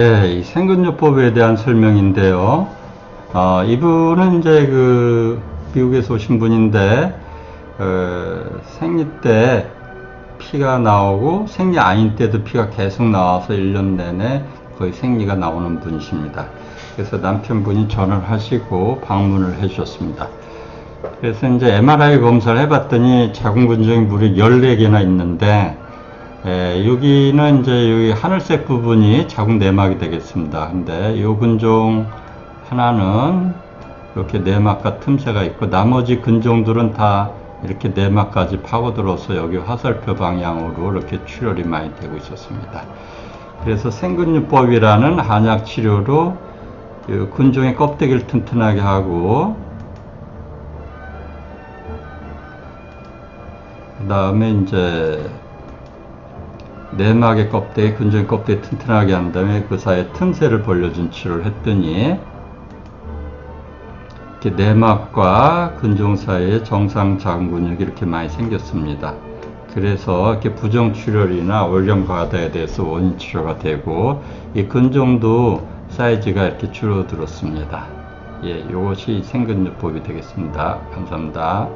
네, 이 생근요법에 대한 설명인데요. 어, 이분은 이제 그 미국에서 오신 분인데 어, 생리 때 피가 나오고 생리 아닌 때도 피가 계속 나와서 1년 내내 거의 생리가 나오는 분이십니다. 그래서 남편분이 전화를 하시고 방문을 해주셨습니다. 그래서 이제 MRI 검사를 해봤더니 자궁근종이 무려 14개나 있는데 에, 여기는 이제 여기 하늘색 부분이 자궁 내막이 되겠습니다. 근데 이 근종 하나는 이렇게 내막과 틈새가 있고 나머지 근종들은 다 이렇게 내막까지 파고들어서 여기 화살표 방향으로 이렇게 출혈이 많이 되고 있었습니다. 그래서 생근유법이라는 한약 치료로 이 근종의 껍데기를 튼튼하게 하고 그 다음에 이제 내막의 껍데기, 근종 껍데기 튼튼하게 한 다음에 그 사이에 틈새를 벌려준 치료를 했더니 이렇게 내막과 근종 사이에 정상 자궁 근육이 이렇게 많이 생겼습니다. 그래서 이렇게 부정 출혈이나 월경 과다에 대해서 원인 치료가 되고 이 근종도 사이즈가 이렇게 줄어들었습니다. 예, 이것이 생근요법이 되겠습니다. 감사합니다.